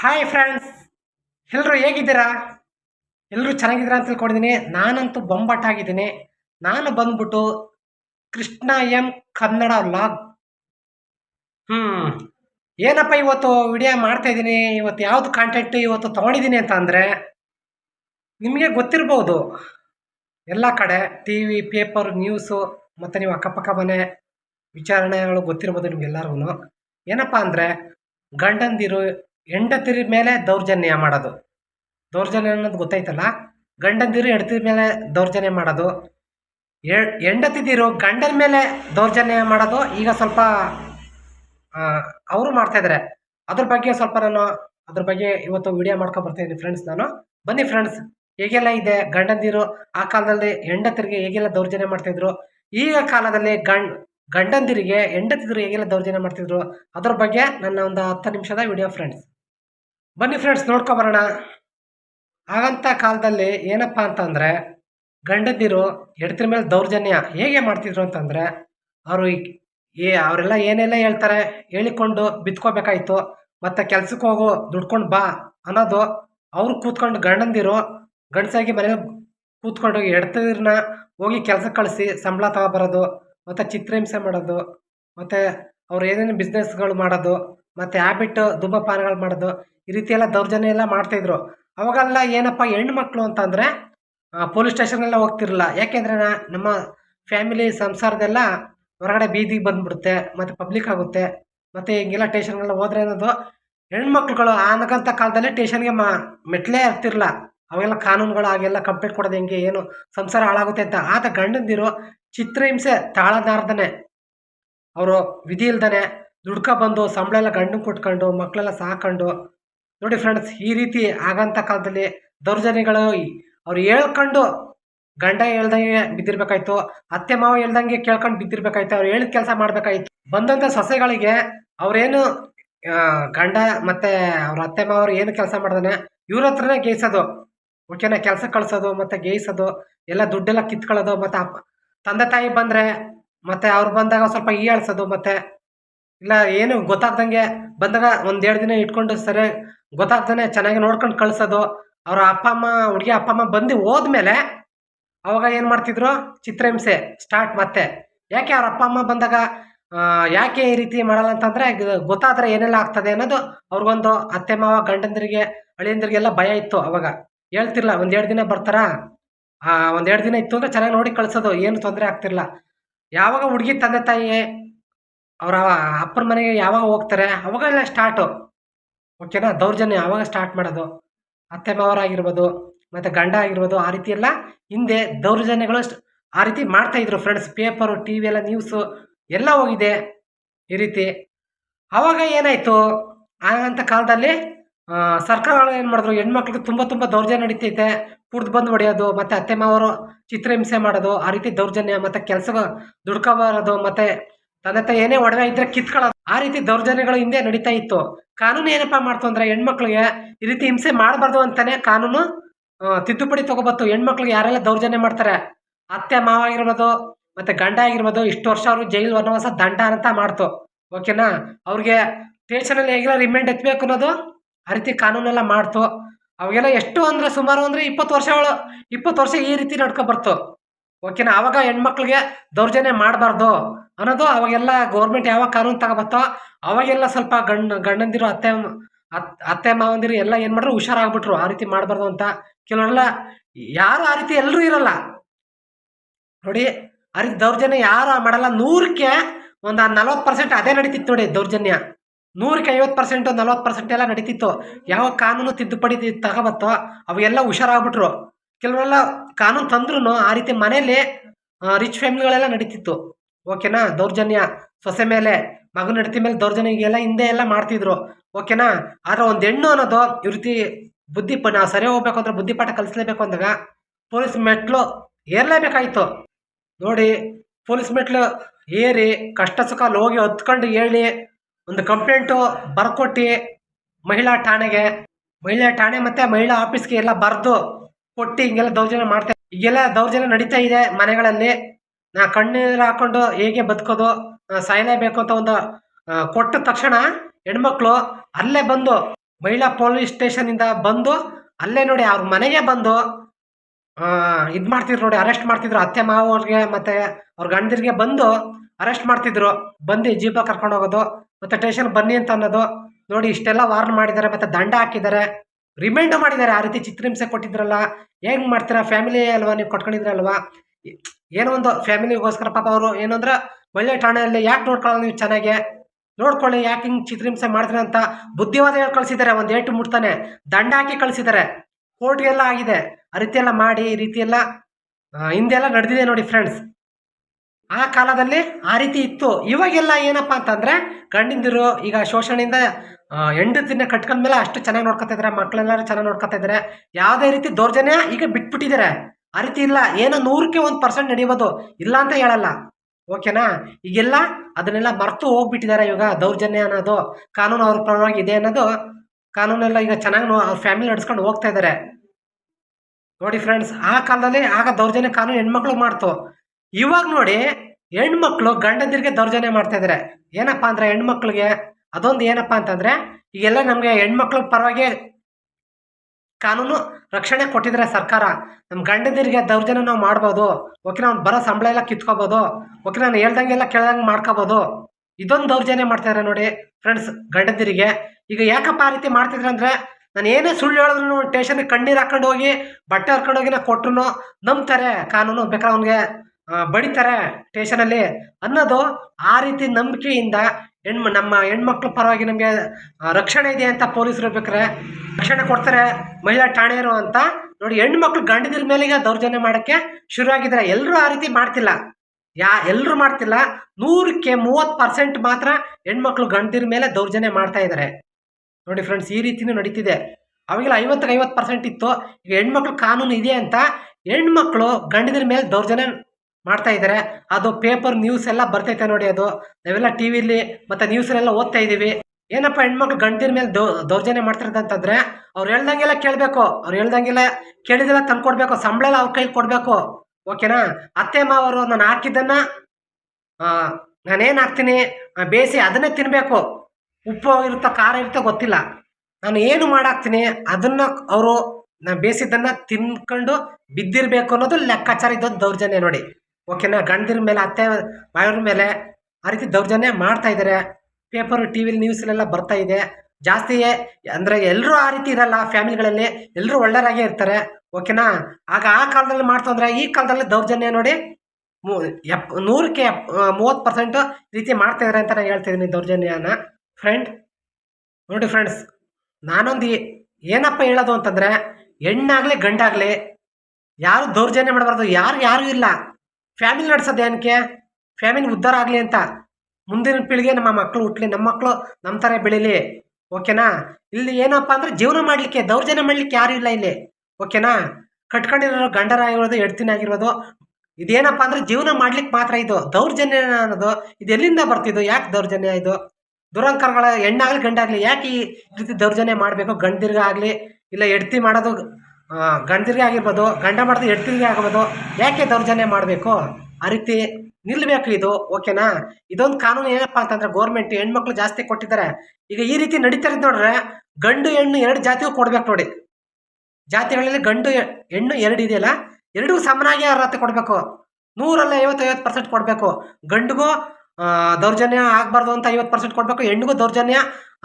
Hi friends ಎಲ್ಲರೂ ಹೇಗಿದ್ದೀರಾ? ಎಲ್ಲರೂ ಚೆನ್ನಾಗಿದ್ದೀರಾ ಅಂತ ತಿಳ್ಕೊಂಡಿದ್ದೀನಿ. ನಾನಂತೂ ಬೊಂಬಟ್ಟಾಗಿದ್ದೀನಿ ನಾನು ಬಂದ್ಬಿಟ್ಟು ಕೃಷ್ಣ ಎಂ ಕನ್ನಡ ಲಾಗ್ ಹ್ಞೂ ಏನಪ್ಪ ಇವತ್ತು ವಿಡಿಯೋ ಮಾಡ್ತಾ ಇದ್ದೀನಿ? ಇವತ್ತು ಯಾವುದು ಕಾಂಟೆಂಟ್ ಇವತ್ತು ತೊಗೊಂಡಿದ್ದೀನಿ ಅಂತ ಅಂದರೆ ನಿಮಗೆ ಗೊತ್ತಿರ್ಬೋದು. ಎಲ್ಲ ಕಡೆ ಟಿ ವಿ ಪೇಪರ್ ನ್ಯೂಸು ಮತ್ತು ನೀವು ಅಕ್ಕಪಕ್ಕ ಮನೆ ವಿಚಾರಣೆಗಳು ಗೊತ್ತಿರ್ಬೋದು ನಿಮ್ಗೆಲ್ಲರಿಗೂ ಏನಪ್ಪ ಅಂದರೆ ಗಂಡಂದಿರು ಹೆಂಡತಿರ ಮೇಲೆ ದೌರ್ಜನ್ಯ ಮಾಡೋದು. ದೌರ್ಜನ್ಯ ಅನ್ನೋದು ಗೊತ್ತಾಯ್ತಲ್ಲ? ಗಂಡಂದಿರು ಹೆಂಡತಿರ ಮೇಲೆ ದೌರ್ಜನ್ಯ ಮಾಡೋದು. ಹೆಂಡತಿದಿರು ಗಂಡನ ಮೇಲೆ ದೌರ್ಜನ್ಯ ಮಾಡೋದು ಈಗ ಸ್ವಲ್ಪ ಅವರು ಮಾಡ್ತಾಯಿದ್ದಾರೆ ಅದ್ರ ಬಗ್ಗೆ ಸ್ವಲ್ಪ ನಾನು, ಅದ್ರ ಬಗ್ಗೆ ಇವತ್ತು ವಿಡಿಯೋ ಮಾಡ್ಕೊಂಡು ಬರ್ತೀನಿ ಫ್ರೆಂಡ್ಸ್ ನಾನು. ಬನ್ನಿ ಫ್ರೆಂಡ್ಸ್ ಹೇಗೆಲ್ಲ ಇದೆ? ಗಂಡಂದಿರು ಆ ಕಾಲದಲ್ಲಿ ಹೆಂಡತಿರಿಗೆ ಹೇಗೆಲ್ಲ ದೌರ್ಜನ್ಯ ಮಾಡ್ತಾಯಿದ್ರು ಈಗ ಕಾಲದಲ್ಲಿ ಗಂಡ್, ಗಂಡಂದಿರಿಗೆ, ಹೆಂಡತಿದ್ರು ಹೇಗೆಲ್ಲ ದೌರ್ಜನ್ಯ ಮಾಡ್ತಿದ್ರು? ಅದ್ರ ಬಗ್ಗೆ ನನ್ನ ಒಂದು ಹತ್ತು ನಿಮಿಷದ ವಿಡಿಯೋ ಫ್ರೆಂಡ್ಸ್ ಬನ್ನಿ ಫ್ರೆಂಡ್ಸ್ ನೋಡ್ಕೊಬರೋಣ ಹಾಗಂತ ಕಾಲದಲ್ಲಿ ಏನಪ್ಪ ಅಂತಂದರೆ, ಗಂಡದಿರು ಹೆಡ್ತಿರ ಮೇಲೆ ದೌರ್ಜನ್ಯ ಹೇಗೆ ಮಾಡ್ತಿದ್ರು ಅಂತಂದರೆ, ಅವರು ಏ, ಅವರೆಲ್ಲ ಏನೆಲ್ಲ ಹೇಳ್ತಾರೆ ಹೇಳಿಕೊಂಡು ಬಿತ್ಕೋಬೇಕಾಯ್ತು, ಮತ್ತು ಕೆಲ್ಸಕ್ಕೆ ಹೋಗು, ದುಡ್ಕೊಂಡು ಬಾ ಅನ್ನೋದು ಅವ್ರು ಕೂತ್ಕೊಂಡು ಗಂಡಂದಿರು ಗಂಡಸಾಗಿ ಮನೇಲಿ ಕೂತ್ಕೊಂಡು ಹೆಡ್ತಿರ್ನ ಹೋಗಿ ಕೆಲ್ಸಕ್ಕೆ ಕಳಿಸಿ, ಸಂಬಳ ತಗೊಬರೋದು, ಮತ್ತು ಚಿತ್ರಹಿಂಸೆ ಮಾಡೋದು, ಮತ್ತು ಅವ್ರು ಏನೇನು ಬಿಸ್ನೆಸ್ಗಳು ಮಾಡೋದು ಮತ್ತು ಹ್ಯಾಬಿಟ್ ಧೂಮಪಾನಗಳು ಮಾಡೋದು, ಈ ರೀತಿ ಎಲ್ಲ ದೌರ್ಜನ್ಯ ಎಲ್ಲ ಮಾಡ್ತಾಯಿದ್ರು ಅವಾಗೆಲ್ಲ ಏನಪ್ಪ, ಹೆಣ್ಮಕ್ಳು ಅಂತಂದರೆ ಪೊಲೀಸ್ ಸ್ಟೇಷನ್ಗೆಲ್ಲ ಹೋಗ್ತಿರಲಿಲ್ಲ. ಯಾಕೆಂದರೆ ನಮ್ಮ ಫ್ಯಾಮಿಲಿ ಸಂಸಾರದೆಲ್ಲ ಹೊರಗಡೆ ಬೀದಿಗೆ ಬಂದ್ಬಿಡುತ್ತೆ, ಮತ್ತು ಪಬ್ಲಿಕ್ ಆಗುತ್ತೆ, ಮತ್ತು ಹಿಂಗೆಲ್ಲ ಟೇಷನ್ಗೆಲ್ಲ ಹೋದ್ರೆ ಅನ್ನೋದು ಹೆಣ್ಮಕ್ಳುಗಳು ಆನಗಂಥ ಕಾಲದಲ್ಲಿ ಟೇಷನ್ಗೆ ಮಾ, ಮೆಟ್ಲೇ ಇರ್ತಿರಲ್ಲ ಅವೆಲ್ಲ ಕಾನೂನುಗಳು ಹಾಗೆಲ್ಲ ಕಂಪ್ಲೇಂಟ್ ಕೊಡೋದು ಹೆಂಗೆ, ಏನು ಸಂಸಾರ ಹಾಳಾಗುತ್ತೆ ಅಂತ. ಆತ ಗಂಡಂದಿರು ಚಿತ್ರಹಿಂಸೆ ತಾಳದಾರ್ದನೆ ಅವರು ವಿಧಿ ಇಲ್ದನೆ ದುಡ್ಕ ಬಂದು ಸಂಬಳ ಎಲ್ಲ ಗಂಡು ಕೊಟ್ಕೊಂಡು ಮಕ್ಕಳೆಲ್ಲ ಸಾಕೊಂಡು. ನೋಡಿ ಫ್ರೆಂಡ್ಸ್ ಈ ರೀತಿ ಆಗಂತ ಕಾಲದಲ್ಲಿ ದೌರ್ಜನ್ಯಗಳು ಅವ್ರು ಹೇಳ್ಕೊಂಡು ಗಂಡ ಹೇಳ್ದಂಗೆ ಬಿದ್ದಿರ್ಬೇಕಾಯ್ತು, ಅತ್ತೆ ಮಾವ ಹೇಳ್ದಂಗೆ ಕೇಳ್ಕೊಂಡು ಬಿದ್ದಿರ್ಬೇಕಾಯ್ತು, ಅವ್ರು ಹೇಳಿದ ಕೆಲಸ ಮಾಡಬೇಕಾಯ್ತು. ಬಂದಂಥ ಸೊಸೆಗಳಿಗೆ ಅವ್ರೇನು ಗಂಡ ಮತ್ತೆ ಅವ್ರ ಅತ್ತೆ ಮಾವರು ಏನು ಕೆಲಸ ಮಾಡ್ದಾನೆ, ಇವ್ರ ಹತ್ರನೇ ಗೇಯ್ಸೋದು. ಓಕೆನ ಕೆಲಸ ಕಳಿಸೋದು, ಮತ್ತೆ ಗೇಯ್ಸೋದು, ಎಲ್ಲ ದುಡ್ಡೆಲ್ಲ ಕಿತ್ಕೊಳ್ಳೋದು, ಮತ್ತೆ ತಂದೆ ತಾಯಿ ಬಂದರೆ ಮತ್ತೆ ಅವ್ರು ಬಂದಾಗ ಸ್ವಲ್ಪ ಹೀಯಾಳ್ಸೋದು, ಮತ್ತೆ ಇಲ್ಲ, ಏನು ಗೊತ್ತಾಗ್ದಂಗೆ ಬಂದಾಗ ಒಂದೆರಡು ದಿನ ಇಟ್ಕೊಂಡು ಸರಿ ಗೊತ್ತಾಗ್ತಾನೆ ಚೆನ್ನಾಗಿ ನೋಡ್ಕೊಂಡು ಕಳಿಸೋದು. ಅವ್ರ ಅಪ್ಪ ಅಮ್ಮ, ಹುಡುಗಿ ಅಪ್ಪ ಅಮ್ಮ ಬಂದು ಹೋದ್ಮೇಲೆ ಅವಾಗ ಏನು ಮಾಡ್ತಿದ್ರು? ಚಿತ್ರಹಿಂಸೆ ಸ್ಟಾರ್ಟ್ ಮತ್ತೆ. ಯಾಕೆ ಅವ್ರ ಅಪ್ಪ ಅಮ್ಮ ಬಂದಾಗ ಯಾಕೆ ಈ ರೀತಿ ಮಾಡಲ್ಲ ಅಂತಂದರೆ ಗೊತ್ತಾದರೆ ಏನೆಲ್ಲ ಆಗ್ತದೆ ಅನ್ನೋದು ಅವ್ರಿಗೊಂದು ಅತ್ತೆ ಮಾವ, ಗಂಡಂದ್ರಿಗೆ, ಅಳಿಯಂದ್ರಿಗೆಲ್ಲ ಭಯ ಇತ್ತು ಅವಾಗ. ಹೇಳ್ತಿರ್ಲ ಒಂದೆರಡು ದಿನ ಬರ್ತಾರಾ? ಒಂದೆರಡು ದಿನ ಇತ್ತು ಅಂದರೆ ಚೆನ್ನಾಗಿ ನೋಡಿ ಕಳಿಸೋದು, ಏನು ತೊಂದರೆ ಆಗ್ತಿರಲ್ಲ ಯಾವಾಗ ಹುಡುಗಿ ತಂದೆ ತಾಯಿ ಅವರ ಅಪ್ಪನ ಮನೆಗೆ ಯಾವಾಗ ಹೋಗ್ತಾರೆ? ಅವಾಗೆಲ್ಲ ಸ್ಟಾರ್ಟು ಓಕೆನಾ ದೌರ್ಜನ್ಯ ಯಾವಾಗ ಸ್ಟಾರ್ಟ್ ಮಾಡೋದು? ಅತ್ತೆ ಮಾವರಾಗಿರ್ಬೋದು ಮತ್ತು ಗಂಡ ಆಗಿರ್ಬೋದು, ಆ ರೀತಿ ಎಲ್ಲ ಹಿಂದೆ ದೌರ್ಜನ್ಯಗಳು ಆ ರೀತಿ ಮಾಡ್ತಾಯಿದ್ರು ಫ್ರೆಂಡ್ಸ್ ಪೇಪರು ಟಿ ವಿ ಎಲ್ಲ ನ್ಯೂಸು ಎಲ್ಲ ಹೋಗಿದೆ ಈ ರೀತಿ. ಆವಾಗ ಏನಾಯಿತು? ಆಗಂಥ ಕಾಲದಲ್ಲಿ ಸರ್ಕಾರಗಳು ಏನು ಮಾಡಿದ್ರು? ಹೆಣ್ಮಕ್ಳಿಗೆ ತುಂಬ ತುಂಬ ದೌರ್ಜನ್ಯ ನಡೀತೈತೆ. ಕುಡ್ದು ಬಂದು ಹೊಡೆಯೋದು, ಮತ್ತು ಅತ್ತೆ ಮಾವರು ಚಿತ್ರಹಿಂಸೆ ಮಾಡೋದು, ಆ ರೀತಿ ದೌರ್ಜನ್ಯ, ಮತ್ತು ಕೆಲಸ ದುಡ್ಕೋಬಾರದು, ಮತ್ತು ತಾಯಿ ಏನೇ ಒಡವೆ ಇದ್ರೆ ಕಿತ್ಕೊಳ್ಳೋದು. ಆ ರೀತಿ ದೌರ್ಜನ್ಯಗಳು ಹಿಂದೆ ನಡೀತಾ ಇತ್ತು. ಕಾನೂನು ಏನಪ್ಪಾ ಮಾಡ್ತು ಅಂದ್ರೆ ಹೆಣ್ಮಕ್ಳಿಗೆ ಈ ರೀತಿ ಹಿಂಸೆ ಮಾಡಬಾರ್ದು ಅಂತಾನೆ ಕಾನೂನು ತಿದ್ದುಪಡಿ ತಗೋಬತ್ತು. ಹೆಣ್ಮಕ್ಳಿಗೆ ಯಾರೆಲ್ಲ ದೌರ್ಜನ್ಯ ಮಾಡ್ತಾರೆ? ಅತ್ತೆ, ಮಾವ ಆಗಿರ್ಬೋದು, ಮತ್ತೆ ಗಂಡ ಆಗಿರ್ಬೋದು, ಇಷ್ಟು ವರ್ಷ ಅವರು ಜೈಲು ವನವಾಸ ದಂಡ ಅಂತ ಮಾಡ್ತು. ಓಕೆನಾ ಅವ್ರಿಗೆ ಸ್ಟೇಷನಲ್ಲಿ ಹೇಗೆಲ್ಲ ರಿಮೈಂಡ್ ಎತ್ತಬೇಕು ಅನ್ನೋದು ಆ ರೀತಿ ಕಾನೂನೆಲ್ಲ ಮಾಡ್ತು. ಅವಾಗೆಲ್ಲ ಎಷ್ಟು ಅಂದರೆ ಸುಮಾರು ಅಂದರೆ ಇಪ್ಪತ್ತು ವರ್ಷಗಳು ಇಪ್ಪತ್ತು ವರ್ಷ ಈ ರೀತಿ ನಡ್ಕೊ ಬರ್ತು. ಓಕೆನಾ ಅವಾಗ ಹೆಣ್ಮಕ್ಳಿಗೆ ದೌರ್ಜನ್ಯ ಮಾಡಬಾರ್ದು ಅನ್ನೋದು ಅವಾಗೆಲ್ಲ ಗೌರ್ಮೆಂಟ್ ಯಾವಾಗ ಕಾನೂನು ತಗೋಬತ್ತೋ ಅವಾಗೆಲ್ಲ ಸ್ವಲ್ಪ ಗಂಡ, ಗಂಡಂದಿರು, ಅತ್ತೆ, ಅತ್, ಅತ್ತೆ, ಮಾವಂದಿರು ಎಲ್ಲ ಏನು ಮಾಡ್ರು ಹುಷಾರಾಗ್ಬಿಟ್ರು, ಆ ರೀತಿ ಮಾಡಬಾರ್ದು ಅಂತ ಕೆಲವರೆಲ್ಲ ಯಾರು ಆ ರೀತಿ ಎಲ್ಲರೂ ಇರಲ್ಲ. ನೋಡಿ, ಆ ರೀತಿ ದೌರ್ಜನ್ಯ ಯಾರು ಮಾಡಲ್ಲ. ನೂರಕ್ಕೆ ಒಂದು ನಲ್ವತ್ತು ಪರ್ಸೆಂಟ್ ಅದೇ ನಡೀತಿತ್ತು ನೋಡಿ ದೌರ್ಜನ್ಯ. ನೂರಕ್ಕೆ ಐವತ್ತು ಪರ್ಸೆಂಟು ನಲ್ವತ್ತು ಪರ್ಸೆಂಟ್ ಎಲ್ಲ ನಡೀತಿತ್ತು. ಯಾವ ಕಾನೂನು ತಿದ್ದುಪಡಿ ತಗೋಬತ್ತೋ ಅವೆಲ್ಲ ಹುಷಾರಾಗ್ಬಿಟ್ರು. ಕೆಲವರೆಲ್ಲ ಕಾನೂನು ತಂದ್ರೂ ಆ ರೀತಿ ಮನೇಲಿ ರಿಚ್ ಫ್ಯಾಮಿಲಿಗಳೆಲ್ಲ ನಡೀತಿತ್ತು. ಓಕೆನಾ ದೌರ್ಜನ್ಯ. ಸೊಸೆ ಮೇಲೆ ಮಗು ನಡೀತಿ ಮೇಲೆ ದೌರ್ಜನ್ಯಗೆಲ್ಲ ಹಿಂದೆ ಎಲ್ಲ ಮಾಡ್ತಿದ್ರು. ಓಕೆನಾ ಆದ್ರೆ ಒಂದು ಹೆಣ್ಣು ಅನ್ನೋದು ಈ ರೀತಿ ಬುದ್ಧಿ ನಾವು ಸರಿ ಹೋಗ್ಬೇಕು ಅಂದ್ರೆ ಬುದ್ಧಿಪಾಠ ಕಲಿಸ್ಲೇಬೇಕು ಅಂದಾಗ ಪೊಲೀಸ್ ಮೆಟ್ಲು ಏರ್ಲೇಬೇಕಾಯ್ತು. ನೋಡಿ, ಪೊಲೀಸ್ ಮೆಟ್ಲು ಏರಿ, ಕಷ್ಟ ಸುಖ ಅಲ್ಲಿ ಹೋಗಿ ಹೊತ್ಕೊಂಡು ಹೇಳಿ, ಒಂದು ಕಂಪ್ಲೇಂಟು ಬರ್ಕೊಟ್ಟು ಮಹಿಳಾ ಠಾಣೆಗೆ, ಮಹಿಳಾ ಠಾಣೆ ಮತ್ತು ಮಹಿಳಾ ಆಫೀಸ್ಗೆ ಎಲ್ಲ ಬರೆದು ಕೊಟ್ಟು ಹಿಂಗೆಲ್ಲ ದೌರ್ಜನ್ಯ ಮಾಡ್ತಾ ಈಗೆಲ್ಲ ದೌರ್ಜನ್ಯ ನಡೀತಾ ಇದೆ ಮನೆಗಳಲ್ಲಿ. ನಾ ಕಣ್ಣೀರು ಹಾಕೊಂಡು ಹೇಗೆ ಬದುಕೋದು ಸಾಯಲೇಬೇಕು ಅಂತ ಒಂದು ಕೊಟ್ಟ ತಕ್ಷಣ ಹೆಣ್ಮಕ್ಳು ಅಲ್ಲೇ ಬಂದು, ಮಹಿಳಾ ಪೊಲೀಸ್ ಸ್ಟೇಷನಿಂದ ಬಂದು, ಅಲ್ಲೇ ನೋಡಿ ಅವ್ರ ಮನೆಗೆ ಬಂದು ಇದು ಮಾಡ್ತಿದ್ರು ನೋಡಿ, ಅರೆಸ್ಟ್ ಮಾಡ್ತಿದ್ರು. ಅತ್ತೆ ಮಾವವ್ರಿಗೆ ಮತ್ತು ಅವ್ರ ಗಂಡರಿಗೆ ಬಂದು ಅರೆಸ್ಟ್ ಮಾಡ್ತಿದ್ರು. ಬಂದು ಜೀಪ ಕರ್ಕೊಂಡು ಹೋಗೋದು, ಮತ್ತು ಸ್ಟೇಷನ್ ಬನ್ನಿ ಅಂತ ಅನ್ನೋದು. ನೋಡಿ, ಇಷ್ಟೆಲ್ಲ ವಾರ್ನ್ ಮಾಡಿದ್ದಾರೆ, ಮತ್ತು ದಂಡ ಹಾಕಿದ್ದಾರೆ. ರಿಮೈಂಡ್ ಮಾಡಿದ್ದಾರೆ, ಆ ರೀತಿ ಚಿತ್ರಹಿಂಸೆ ಕೊಟ್ಟಿದ್ರಲ್ಲ, ಹೆಂಗ್ ಮಾಡ್ತೀರಾ ಫ್ಯಾಮಿಲಿ ಅಲ್ವಾ, ನೀವು ಕೊಟ್ಕೊಂಡಿದ್ರಲ್ವಾ? ಏನೋ ಒಂದು ಫ್ಯಾಮಿಲಿಗೋಸ್ಕರ ಪಾಪ ಅವರು ಏನಂದ್ರೆ ಒಳ್ಳೆ ಠಾಣೆಯಲ್ಲಿ ಯಾಕೆ ನೋಡ್ಕೊಳ್ಳೋದು ನೀವು ಚೆನ್ನಾಗೆ? ನೋಡ್ಕೊಳ್ಳಿ, ಯಾಕೆ ಹಿಂಗೆ ಚಿತ್ರಹಿಂಸೆ ಮಾಡ್ತೀರ ಅಂತ ಬುದ್ಧಿವಾದ ಹೇಳಿ ಕಳಿಸಿದ್ದಾರೆ, ಒಂದು ಏಟು ಮುಟ್ತಾನೆ, ದಂಡ ಹಾಕಿ ಕಳಿಸಿದ್ದಾರೆ ಕೋರ್ಟ್ಗೆಲ್ಲ ಆಗಿದೆ, ಆ ರೀತಿ ಎಲ್ಲ ಮಾಡಿ, ಈ ರೀತಿಯೆಲ್ಲ ಹಿಂದೆಲ್ಲ ನಡೆದಿದೆ ನೋಡಿ ಫ್ರೆಂಡ್ಸ್ ಆ ಕಾಲದಲ್ಲಿ ಆ ರೀತಿ ಇತ್ತು. ಇವಾಗೆಲ್ಲ ಏನಪ್ಪ ಅಂತಂದ್ರೆ ಗಂಡಿಂದಿರು ಈಗ ಶೋಷಣೆಯಿಂದ ಹೆಂಡತಿನ ಕಟ್ಕೊಂಡ್ಮೇಲೆ ಅಷ್ಟು ಚೆನ್ನಾಗಿ ನೋಡ್ಕೊತಾ ಇದ್ದಾರೆ ಮಕ್ಕಳೆಲ್ಲರೂ ಚೆನ್ನಾಗಿ ನೋಡ್ಕೊತಾ ಇದ್ದಾರೆ ಯಾವುದೇ ರೀತಿ ದೌರ್ಜನ್ಯ ಈಗ ಬಿಟ್ಬಿಟ್ಟಿದ್ದಾರೆ. ಆ ರೀತಿ ಇಲ್ಲ. ಏನೋ ನೂರಕ್ಕೆ ಒಂದು ಪರ್ಸೆಂಟ್ ನಡೀಬೋದು. ಇಲ್ಲ ಅಂತ ಹೇಳಲ್ಲ. ಓಕೆನಾ? ಈಗೆಲ್ಲ ಅದನ್ನೆಲ್ಲ ಮರೆತು ಹೋಗ್ಬಿಟ್ಟಿದ್ದಾರೆ ಇವಾಗ ದೌರ್ಜನ್ಯ ಅನ್ನೋದು, ಕಾನೂನು ಅವ್ರ ಪರವಾಗಿ ಇದೆ ಅನ್ನೋದು. ಕಾನೂನೆಲ್ಲ ಈಗ ಚೆನ್ನಾಗಿ ಅವ್ರ ಫ್ಯಾಮಿಲಿ ನಡ್ಸ್ಕೊಂಡು ಹೋಗ್ತಾ ಇದ್ದಾರೆ ನೋಡಿ ಫ್ರೆಂಡ್ಸ್ ಆ ಕಾಲದಲ್ಲಿ ಆಗ ದೌರ್ಜನ್ಯ ಕಾನೂನು ಹೆಣ್ಮಕ್ಳು ಮಾಡ್ತು. ಇವಾಗ ನೋಡಿ ಹೆಣ್ಮಕ್ಳು ಗಂಡಂದಿರಿಗೆ ದೌರ್ಜನ್ಯ ಮಾಡ್ತಾ ಇದಾರೆ. ಏನಪ್ಪ ಅಂದ್ರೆ ಹೆಣ್ಮಕ್ಳಿಗೆ ಅದೊಂದು ಏನಪ್ಪ ಅಂತಂದ್ರೆ, ಈಗೆಲ್ಲ ನಮಗೆ ಹೆಣ್ಮಕ್ಳ ಪರವಾಗಿ ಕಾನೂನು ರಕ್ಷಣೆ ಕೊಟ್ಟಿದ್ರೆ ಸರ್ಕಾರ. ನಮ್ಮ ಗಂಡಂದಿರಿಗೆ ದೌರ್ಜನ್ಯ ನಾವು ಮಾಡ್ಬೋದು. ಓಕೆ ನಾವು ಬರೋ ಸಂಬಳ ಎಲ್ಲ ಕಿತ್ಕೋಬೋದು. ಓಕೆ ನಾನು ಹೇಳ್ದಂಗೆಲ್ಲ ಕೇಳ್ದಂಗೆ ಮಾಡ್ಕೋಬೋದು. ಇದೊಂದು ದೌರ್ಜನ್ಯ ಮಾಡ್ತಾರೆ ನೋಡಿ ಫ್ರೆಂಡ್ಸ್ ಗಂಡಂದಿರಿಗೆ. ಈಗ ಯಾಕಪ್ಪ ಆ ರೀತಿ ಮಾಡ್ತಿದ್ರೆ ಅಂದ್ರೆ ನಾನು ಏನೇ ಸುಳ್ಳು ಹೇಳಿದ್ರು ಸ್ಟೇಷನ್ಗೆ ಕಣ್ಣೀರು ಹಾಕೊಂಡು ಹೋಗಿ ಬಟ್ಟೆ ಹರ್ಕೊಂಡು ಹೋಗಿ ನಾ ಕೊಟ್ರು ನಂಬ್ತಾರೆ ಕಾನೂನು ಬೇಕಾದ್ರೆ ಅವ್ನಿಗೆ. ಬಡಿತಾರೆ ಸ್ಟೇಷನಲ್ಲಿ ಅನ್ನೋದು ಆ ರೀತಿ ನಂಬಿಕೆಯಿಂದ ಹೆಣ್ಮ ನಮ್ಮ ಹೆಣ್ಮಕ್ಳ ಪರವಾಗಿ ನಮಗೆ ರಕ್ಷಣೆ ಇದೆ ಅಂತ ಪೊಲೀಸರು ಬೇಕಾರೆ, ರಕ್ಷಣೆ ಕೊಡ್ತಾರೆ ಮಹಿಳಾ ಠಾಣೆಯರು ಅಂತ ನೋಡಿ ಹೆಣ್ಮಕ್ಳು ಗಂಡದಿರ ಮೇಲೆ ಈಗ ದೌರ್ಜನ್ಯ ಮಾಡೋಕ್ಕೆ ಶುರು ಆಗಿದ್ದಾರೆ ಎಲ್ಲರೂ ಆ ರೀತಿ ಮಾಡ್ತಿಲ್ಲ. ಯಾ ಎಲ್ಲರೂ ಮಾಡ್ತಿಲ್ಲ. ನೂರಕ್ಕೆ ಮೂವತ್ತು ಪರ್ಸೆಂಟ್ ಮಾತ್ರ ಹೆಣ್ಮಕ್ಳು ಗಂಡದಿರ ಮೇಲೆ ದೌರ್ಜನ್ಯ ಮಾಡ್ತಾ ಇದ್ದಾರೆ ನೋಡಿ ಫ್ರೆಂಡ್ಸ್, ಈ ರೀತಿನೂ ನಡೀತಿದೆ. ಅವಾಗೆಲ್ಲ ಐವತ್ತಿಗೆ ಐವತ್ತು ಪರ್ಸೆಂಟ್ ಇತ್ತು. ಈಗ ಹೆಣ್ಮಕ್ಳು ಕಾನೂನು ಇದೆ ಅಂತ ಹೆಣ್ಮಕ್ಳು ಗಂಡದಿರ ಮೇಲೆ ದೌರ್ಜನ್ಯ ಮಾಡ್ತಾ ಇದ್ದಾರೆ. ಅದು ಪೇಪರ್ ನ್ಯೂಸ್ ಎಲ್ಲ ಬರ್ತೈತೆ ನೋಡಿ ಅದು. ನಾವೆಲ್ಲ ಟಿ ವಿಲಿ ಮತ್ತು ನ್ಯೂಸಲ್ಲೆಲ್ಲ ಓದ್ತಾ ಇದ್ದೀವಿ. ಏನಪ್ಪ ಹೆಣ್ಮಕ್ಳು ಗಂಟಿನ ಮೇಲೆ ದೌರ್ಜನ್ಯ ಮಾಡ್ತಿರೋದು ಅಂತಂದ್ರೆ ಅವ್ರು ಹೇಳ್ದಂಗೆಲ್ಲ ಕೇಳಬೇಕು. ಅವ್ರು ಹೇಳ್ದಂಗೆಲ್ಲ ಕೇಳಿದೆಲ್ಲ ತಂದ್ಕೊಡ್ಬೇಕು. ಸಂಬಳ ಎಲ್ಲ ಅವ್ರ ಕೈಲಿ ಕೊಡಬೇಕು. ಓಕೆನಾ ಅತ್ತೆ ಮಾವರು ನಾನು ಹಾಕಿದ್ದನ್ನ ನಾನೇನು ಹಾಕ್ತೀನಿ? ಬೇಯಿಸಿ ಅದನ್ನೇ ತಿನ್ನಬೇಕು ಉಪ್ಪು ಇರುತ್ತೋ, ಖಾರ ಇರುತ್ತೋ ಗೊತ್ತಿಲ್ಲ. ನಾನು ಏನು ಮಾಡಾಕ್ತೀನಿ? ಅದನ್ನು ಅವರು ನಾನು ಬೇಯಿಸಿದ್ದನ್ನು ತಿನ್ಕೊಂಡು ಬಿದ್ದಿರಬೇಕು ಅನ್ನೋದು ಲೆಕ್ಕಾಚಾರ ಇದೊಂದು ದೌರ್ಜನ್ಯ ನೋಡಿ. ಓಕೆನಾ? ಗಂಡಿರ ಮೇಲೆ, ಅತ್ತೆ ಬಾಯವ್ರ ಮೇಲೆ ಆ ರೀತಿ ದೌರ್ಜನ್ಯ ಮಾಡ್ತಾ ಇದ್ದಾರೆ ಪೇಪರು ಟಿ ವಿಲಿ ನ್ಯೂಸಲ್ಲೆಲ್ಲ ಬರ್ತಾ ಇದೆ. ಜಾಸ್ತಿ ಅಂದರೆ ಎಲ್ಲರೂ ಆ ರೀತಿ ಇರಲ್ಲ, ಫ್ಯಾಮಿಲಿಗಳಲ್ಲಿ ಎಲ್ಲರೂ ಒಳ್ಳೆಯರಾಗೇ ಇರ್ತಾರೆ. ಓಕೆನಾ? ಆಗ ಆ ಕಾಲದಲ್ಲಿ ಮಾಡ್ತು ಅಂದ್ರೆ ಈ ಕಾಲದಲ್ಲಿ ದೌರ್ಜನ್ಯ ನೋಡಿ ಮೂ, ಎಪ್, ನೂರಕ್ಕೆ ಮೂವತ್ತು ಪರ್ಸೆಂಟು ರೀತಿ ಮಾಡ್ತಾ ಇದ್ದಾರೆ ಅಂತ ನಾನು ಹೇಳ್ತಿದ್ದೀನಿ ದೌರ್ಜನ್ಯನ. ಫ್ರೆಂಡ್ ನೋಡಿ ಫ್ರೆಂಡ್ಸ್ ನಾನೊಂದು ಏನಪ್ಪ ಹೇಳೋದು ಅಂತಂದರೆ, ಹೆಣ್ಣಾಗಲಿ ಗಂಡಾಗಲಿ ಯಾರು ದೌರ್ಜನ್ಯ ಮಾಡಬಾರ್ದು, ಯಾರು ಯಾರೂ ಇಲ್ಲ. ಫ್ಯಾಮಿಲಿ ನಡೆಸೋದು ಏನಕ್ಕೆ? ಫ್ಯಾಮಿಲಿ ಉದ್ಧಾರ ಆಗಲಿ ಅಂತ. ಮುಂದಿನ ಪೀಳಿಗೆ ನಮ್ಮ ಮಕ್ಕಳು ಹುಟ್ಟಲಿ ನಮ್ಮ ಮಕ್ಕಳು ನಮ್ಮ ಥರ ಬೆಳೀಲಿ. ಓಕೆನಾ? ಇಲ್ಲಿ ಏನಪ್ಪ ಅಂದರೆ ಜೀವನ ಮಾಡಲಿಕ್ಕೆ, ದೌರ್ಜನ್ಯ ಮಾಡಲಿಕ್ಕೆ ಯಾರೂ ಇಲ್ಲ ಇಲ್ಲಿ. ಓಕೆನಾ? ಕಟ್ಕೊಂಡಿರೋ ಗಂಡರಾಗಿರೋದು ಆಗಿರೋದು ಇದೇನಪ್ಪ ಅಂದರೆ ಜೀವನ ಮಾಡ್ಲಿಕ್ಕೆ ಮಾತ್ರ ಇದು. ದೌರ್ಜನ್ಯ ಅನ್ನೋದು ಇದು ಎಲ್ಲಿಂದ ಬರ್ತಿದ್ದು? ಯಾಕೆ ದೌರ್ಜನ್ಯ ಇದು? ದುರಂಕಾರಗಳ ಹೆಣ್ಣಾಗಲಿ ಗಂಡಾಗಲಿ ಯಾಕೆ ಈ ರೀತಿ ದೌರ್ಜನ್ಯ ಮಾಡಬೇಕು? ಗಂಡಿರ್ಗಾಗಲಿ ಇಲ್ಲ ಎಡ್ತಿ ಮಾಡೋದು ಗಂಡದಿರ್ಗೆ ಆಗಿರ್ಬೋದು, ಗಂಡ ಮಾಡಿದ್ರೆ ಹೆಂಡ್ತಿರಿಗೆ ಆಗ್ಬೋದು ಯಾಕೆ ದೌರ್ಜನ್ಯ ಮಾಡಬೇಕು? ಆ ರೀತಿ ನಿಲ್ಲಬೇಕು ಇದು ಓಕೆನಾ ಇದೊಂದು ಕಾನೂನು ಏನಪ್ಪ ಅಂತಂದ್ರೆ ಗೌರ್ಮೆಂಟ್ ಹೆಣ್ಮಕ್ಳು ಜಾಸ್ತಿ ಕೊಟ್ಟಿದ್ದಾರೆ. ಈಗ ಈ ರೀತಿ ನಡೀತಾ ನೋಡ್ರೆ, ಗಂಡು ಹೆಣ್ಣು ಎರಡು ಜಾತಿಗೂ ಕೊಡ್ಬೇಕು ನೋಡಿ. ಜಾತಿಗಳಲ್ಲಿ ಗಂಡು ಹೆಣ್ಣು ಎರಡು ಇದೆಯಲ್ಲ, ಎರಡೂ ಸಮನಾಗಿ ಅರ್ಹತೆ ಕೊಡಬೇಕು? ನೂರಲ್ಲಿ ಐವತ್ತು ಐವತ್ತು ಪರ್ಸೆಂಟ್ ಕೊಡಬೇಕು. ಗಂಡಿಗೂ ದೌರ್ಜನ್ಯ ಆಗಬಾರ್ದು ಅಂತ ಐವತ್ತು ಪರ್ಸೆಂಟ್ ಕೊಡಬೇಕು, ಹೆಣ್ಣಿಗೂ ದೌರ್ಜನ್ಯ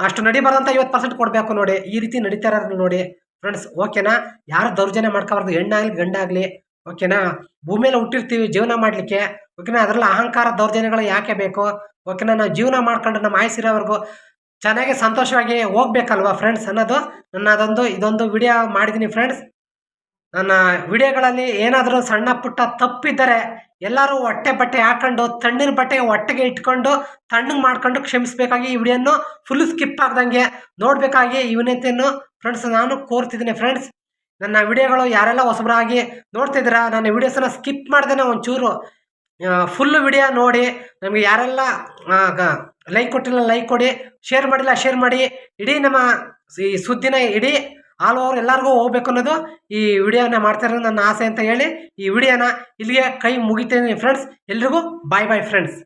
ಅಷ್ಟು ನಡಿಬಾರ್ದು ಅಂತ ಐವತ್ತು ಪರ್ಸೆಂಟ್ ಕೊಡಬೇಕು ನೋಡಿ. ಈ ರೀತಿ ನಡೀತಾ ಇರೋದು ನೋಡಿ. ಫ್ರೆಂಡ್ಸ್ ಓಕೆನಾ ಯಾರು ದೌರ್ಜನ್ಯ ಮಾಡ್ಕೋಬಾರ್ದು? ಹೆಣ್ಣಾಗಲಿ, ಗಂಡಾಗಲಿ ಓಕೆನಾ ಭೂಮಿಯಲ್ಲಿ ಹುಟ್ಟಿರ್ತೀವಿ, ಜೀವನ ಮಾಡಲಿಕ್ಕೆ. ಓಕೆನಾ ಅದರಲ್ಲಿ ಅಹಂಕಾರ, ದೌರ್ಜನ್ಯಗಳು ಯಾಕೆ ಬೇಕು? ಓಕೆನಾ ನಾವು ಜೀವನ ಮಾಡ್ಕೊಂಡು ನಮ್ಮ ಆಯಸ್ಸಿರೋವರೆಗೂ ಚೆನ್ನಾಗಿ ಸಂತೋಷವಾಗಿ ಹೋಗ್ಬೇಕಲ್ವಾ ಫ್ರೆಂಡ್ಸ್ ಅನ್ನೋದು? ನನ್ನ ಅದೊಂದು ಇದೊಂದು ವಿಡಿಯೋ ಮಾಡಿದ್ದೀನಿ ಫ್ರೆಂಡ್ಸ್ ನನ್ನ ವಿಡಿಯೋಗಳಲ್ಲಿ ಏನಾದರೂ ಸಣ್ಣ ಪುಟ್ಟ ತಪ್ಪಿದ್ದರೆ ಎಲ್ಲರೂ ಹೊಟ್ಟೆ ಬಟ್ಟೆ ಹಾಕೊಂಡು, ತಣ್ಣಿನ ಬಟ್ಟೆ ಹೊಟ್ಟೆಗೆ ಇಟ್ಕೊಂಡು, ತಣ್ಣಗೆ ಮಾಡ್ಕೊಂಡು ಕ್ಷಮಿಸಬೇಕಾಗಿ ಈ ವಿಡಿಯೋನು ಫುಲ್ ಸ್ಕಿಪ್ ಆಗ್ದಂಗೆ ನೋಡಬೇಕಾಗಿ ಈ ಫ್ರೆಂಡ್ಸ್ ನಾನು ಕೋರ್ತಿದ್ದೀನಿ. ಫ್ರೆಂಡ್ಸ್ ನನ್ನ ವಿಡಿಯೋಗಳು ಯಾರೆಲ್ಲ ಹೊಸಬರಾಗಿ ನೋಡ್ತಿದ್ದೀರಾ, ನನ್ನ ವಿಡಿಯೋಸನ್ನು ಸ್ಕಿಪ್ ಮಾಡ್ದೇನೆ ಒಂಚೂರು. ಫುಲ್ ವಿಡಿಯೋ ನೋಡಿ, ನಮಗೆ ಯಾರೆಲ್ಲ ಲೈಕ್ ಕೊಟ್ಟಿಲ್ಲ ಲೈಕ್ ಕೊಡಿ ಶೇರ್ ಮಾಡಿಲ್ಲ ಶೇರ್ ಮಾಡಿ, ಇಡೀ ನಮ್ಮ ಈ ಸುದ್ದಿನ ಇಡೀ ಆಲ್ ಓವರ್ ಎಲ್ಲರಿಗೂ ಹೋಗ್ಬೇಕು ಅನ್ನೋದು ಈ ವಿಡಿಯೋನ ಮಾಡ್ತಾ ಇರೋದು ನನ್ನ ಆಸೆ ಅಂತ ಹೇಳಿ ಈ ವಿಡಿಯೋನ ಇಲ್ಲಿಗೆ ಕೈ ಮುಗಿತೇನೆ ಫ್ರೆಂಡ್ಸ್ ಎಲ್ರಿಗೂ ಬಾಯ್ ಬಾಯ್ ಫ್ರೆಂಡ್ಸ್